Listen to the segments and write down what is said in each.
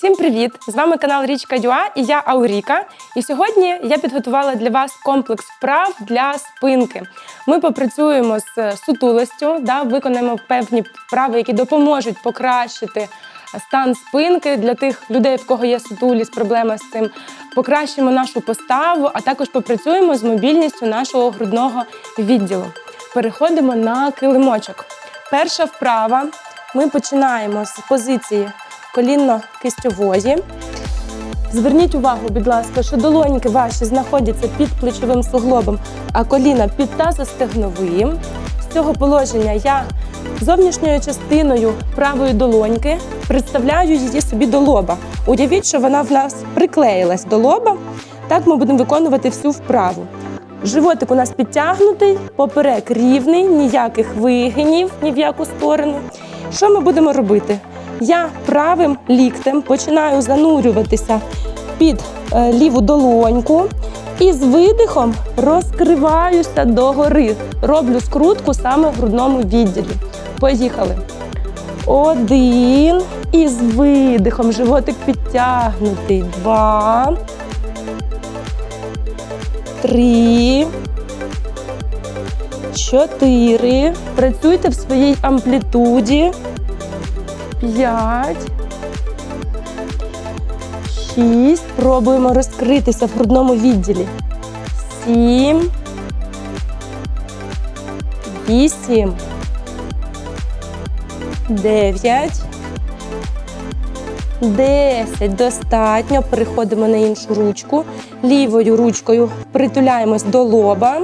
Всім привіт! З вами канал Річка Дюа і я Ауріка. І сьогодні я підготувала для вас комплекс вправ для спинки. Ми попрацюємо з сутулостю, да, виконаємо певні вправи, які допоможуть покращити стан спинки для тих людей, в кого є сутулість, проблема з цим. Покращимо нашу поставу, а також попрацюємо з мобільністю нашого грудного відділу. Переходимо на килимочок. Перша вправа. Ми починаємо з позиції колінно-кистьової. Зверніть увагу, будь ласка, що долоньки ваші знаходяться під плечовим суглобом, а коліна під тазостегновим. З цього положення я зовнішньою частиною правої долоньки представляю її собі до лоба. Уявіть, що вона в нас приклеїлась до лоба. Так ми будемо виконувати всю вправу. Животик у нас підтягнутий, поперек рівний, ніяких вигинів ні в яку сторону. Що ми будемо робити? Я правим ліктем починаю занурюватися під е, ліву долоньку і з видихом розкриваюся догори. Роблю скрутку саме в грудному відділі. Поїхали. Один. І з видихом животик підтягнутий. Два. Три. Чотири. Працюйте в своїй амплітуді. П'ять. Шість. Пробуємо розкритися в грудному відділі. Сім. Вісім. Дев'ять. Десять. Достатньо. Переходимо на іншу ручку. Лівою ручкою притуляємось до лоба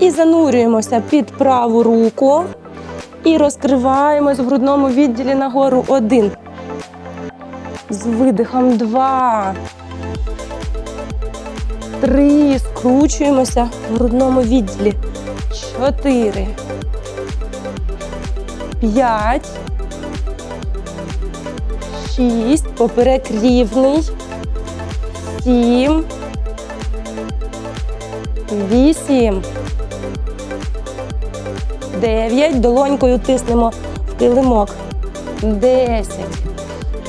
і занурюємося під праву руку. І розкриваємось в грудному відділі нагору. Один. З видихом два. Три. Скручуємося в грудному відділі. Чотири. П'ять. Шість. Поперек рівний. Сім. Вісім. Дев'ять. Долонькою тиснемо в килимок. Десять.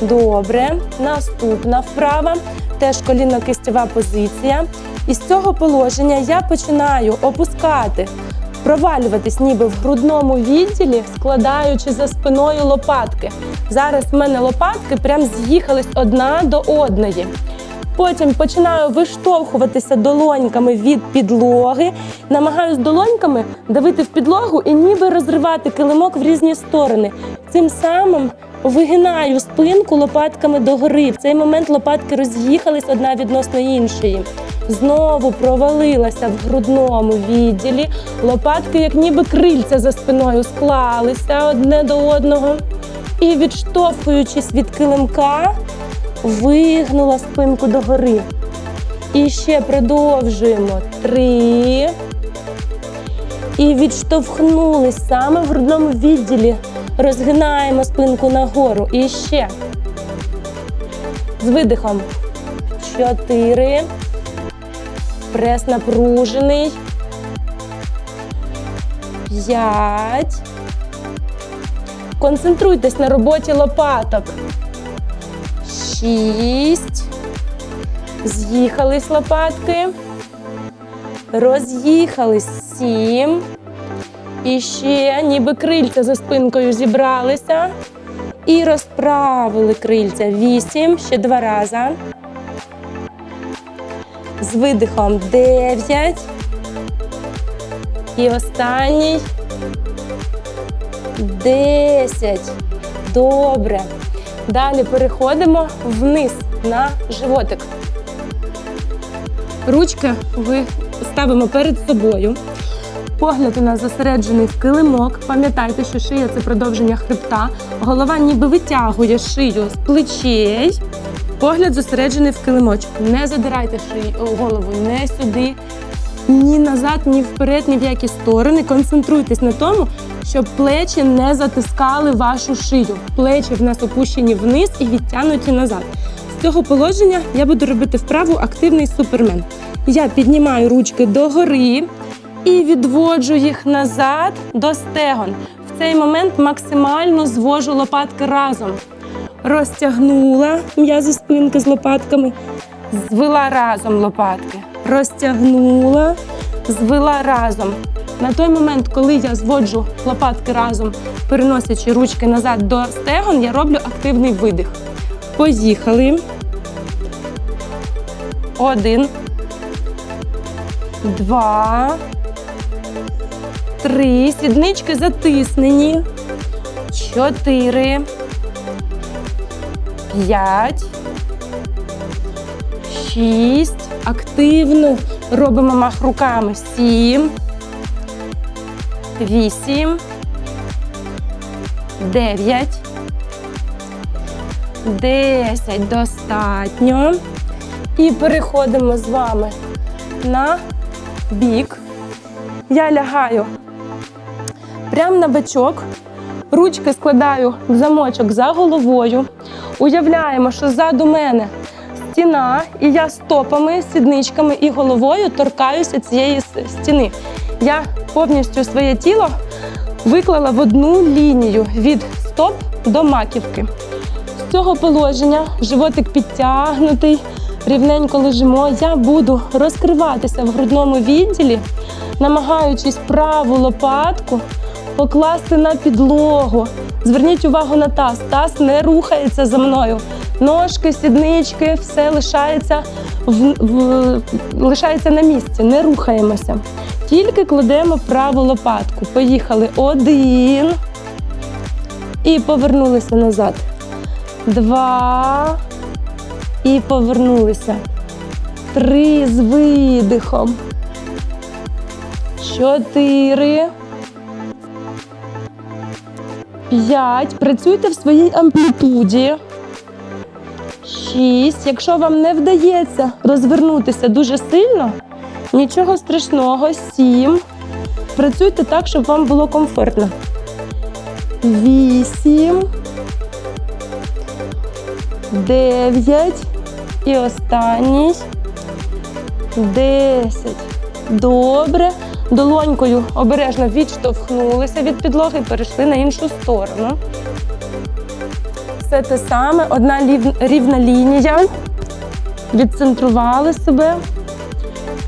Добре. Наступна вправа. Теж колінно-кистєва позиція. І з цього положення я починаю опускати, провалюватись ніби в грудному відділі, складаючи за спиною лопатки. Зараз в мене лопатки прям з'їхались одна до одної. Потім починаю виштовхуватися долоньками від підлоги, намагаюсь долоньками давити в підлогу і ніби розривати килимок в різні сторони. Цим самим вигинаю спинку лопатками догори. В цей момент лопатки роз'їхались одна відносно іншої. Знову провалилася в грудному відділі. Лопатки, як ніби крильця за спиною, склалися одне до одного. І відштовхуючись від килимка, вигнула спинку догори. І ще продовжуємо. Три. І відштовхнулись саме в грудному відділі. Розгинаємо спинку нагору. І ще. З видихом. Чотири. Прес напружений. П'ять. Концентруйтесь на роботі лопаток. Шість. З'їхались лопатки. Роз'їхались сім. І ще ніби крильця за спинкою зібралися. І розправили крильця. Вісім. Ще два рази. З видихом дев'ять. І останній. Десять. Добре. Далі переходимо вниз на животик. Ручки ви ставимо перед собою. Погляд у нас зосереджений в килимок. Пам'ятайте, що шия це продовження хребта. Голова ніби витягує шию з плечей. Погляд зосереджений в килимочок. Не задирайте шию, голову не сюди, ні назад, ні вперед, ні в які сторони. Концентруйтесь на тому, щоб плечі не затискали вашу шию. Плечі в нас опущені вниз і відтягнуті назад. З цього положення я буду робити вправу активний супермен. Я піднімаю ручки догори і відводжу їх назад до стегон. В цей момент максимально звожу лопатки разом. розтягнула м'язи спинки з лопатками, звела разом лопатки, розтягнула, звела разом. На той момент, коли я зводжу лопатки разом, переносячи ручки назад до стегон, я роблю активний видих. Поїхали. Один. Два. Три. Сіднички затиснені. Чотири. П'ять. Шість. Активно робимо мах руками. Сім. Вісім. Дев'ять. Десять. Достатньо. І переходимо з вами на бік. Я лягаю прямо на бачок. Ручки складаю в замочок за головою. Уявляємо, що ззаду мене стіна, і я стопами, сідничками і головою торкаюся цієї стіни. Я повністю своє тіло виклала в одну лінію від стоп до маківки. З цього положення животик підтягнутий, рівненько лежимо. Я буду розкриватися в грудному відділі, намагаючись праву лопатку покласти на підлогу. Зверніть увагу на таз. Таз не рухається за мною. Ножки, сіднички, все лишається, в, в, лишається на місці, не рухаємося. Тільки кладемо праву лопатку. Поїхали. Один. І повернулися назад. Два. І повернулися. Три з видихом. Чотири. П'ять. Працюйте в своїй амплітуді. Шість. Якщо вам не вдається розвернутися дуже сильно, нічого страшного. Сім. Працюйте так, щоб вам було комфортно. Вісім. Дев'ять. І останній. Десять. Добре. Долонькою обережно відштовхнулися від підлоги і перейшли на іншу сторону. Все те саме, одна рівна лінія. Відцентрували себе.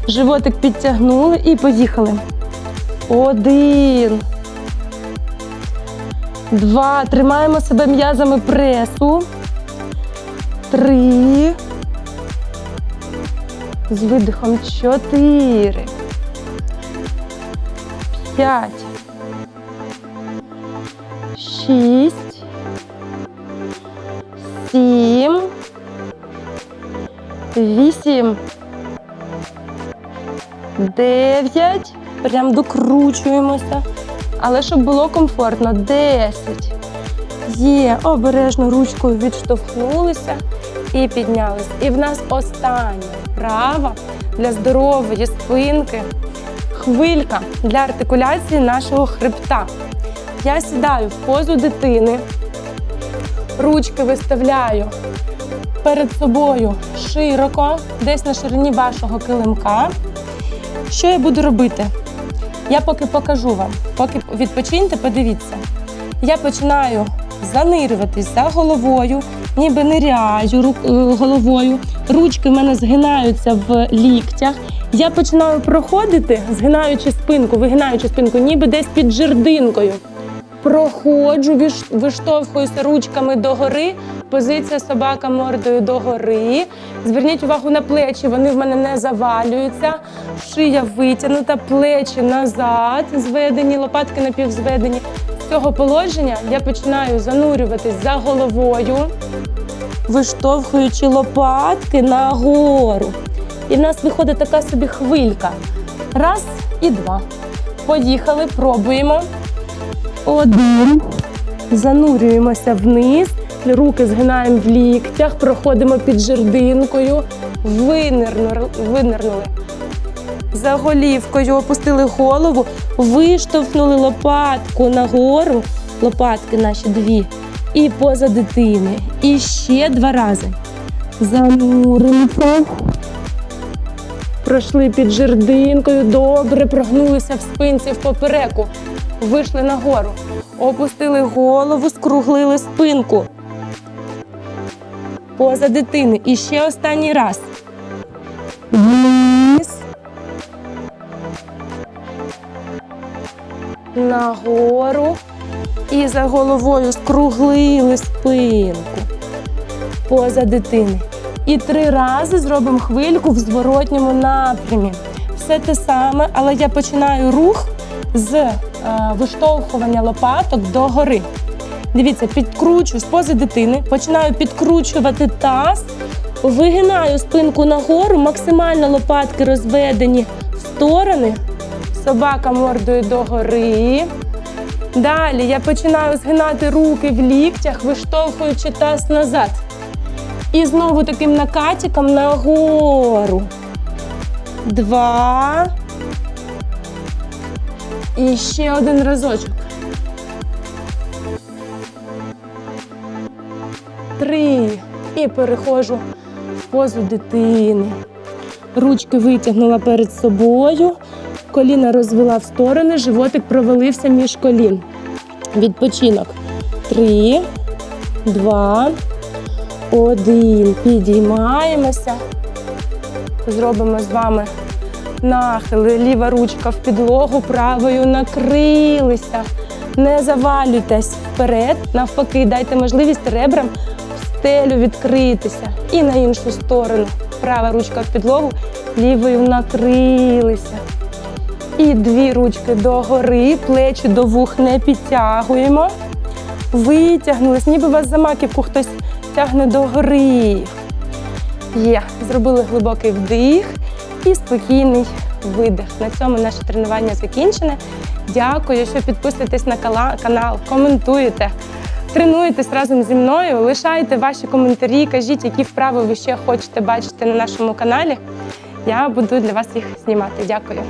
Животик підтягнули і поїхали. Один. Два. Тримаємо себе м'язами пресу. Три. З видихом чотири. П'ять. Вісім. Дев'ять. Прям докручуємося. Але щоб було комфортно. Десять. Є. Обережно ручкою відштовхнулися і піднялись. І в нас остання вправа для здорової спинки. Хвилька для артикуляції нашого хребта. Я сідаю в позу дитини, ручки виставляю перед собою широко, десь на ширині вашого килимка. Що я буду робити? Я поки покажу вам, поки відпочиньте, подивіться. Я починаю занирюватись за головою, ніби ниряю е, головою. Ручки в мене згинаються в ліктях. Я починаю проходити, згинаючи спинку, вигинаючи спинку, ніби десь під жердинкою. Проходжу, виштовхуюся ручками догори. Позиція собака мордою догори. Зверніть увагу на плечі, вони в мене не завалюються. Шия витягнута, плечі назад, зведені, лопатки напівзведені. З цього положення я починаю занурюватись за головою, виштовхуючи лопатки нагору. І в нас виходить така собі хвилька. Раз і два. Поїхали, пробуємо. Один. Занурюємося вниз. Руки згинаємо в ліктях, проходимо під жердинкою. Винирнули. винирнули. За голівкою опустили голову, виштовхнули лопатку нагору, лопатки наші дві, і поза дитини. І ще два рази. Зануримося. Пройшли під жердинкою, добре прогнулися в спинці в попереку. Вийшли нагору, опустили голову, скруглили спинку. Поза дитини. І ще останній раз. Вниз. Нагору. І за головою скруглили спинку. Поза дитини. І три рази зробимо хвильку в зворотньому напрямі. Все те саме, але я починаю рух з е, виштовхування лопаток догори. Дивіться, підкручую з пози дитини, починаю підкручувати таз, вигинаю спинку нагору, максимально лопатки розведені в сторони. Собака мордою догори. Далі я починаю згинати руки в ліктях, виштовхуючи таз назад. І знову таким накатиком нагору. Два. І ще один разочок. Три. І переходжу в позу дитини. Ручки витягнула перед собою, коліна розвела в сторони, животик провалився між колін. Відпочинок. Три, два, один. Підіймаємося. Зробимо з вами нахили. Ліва ручка в підлогу, правою накрилися. Не завалюйтесь вперед. Навпаки, дайте можливість ребрам стелю відкритися. І на іншу сторону. Права ручка в підлогу, лівою накрилися. І дві ручки догори, плечі до вух не підтягуємо. Витягнулись, ніби вас за маківку хтось тягне догори. Є. Зробили глибокий вдих і спокійний видих. На цьому наше тренування закінчене. Дякую, що підписуєтесь на канал, коментуєте, тренуєтесь разом зі мною. Лишайте ваші коментарі, кажіть, які вправи ви ще хочете бачити на нашому каналі. Я буду для вас їх знімати. Дякую.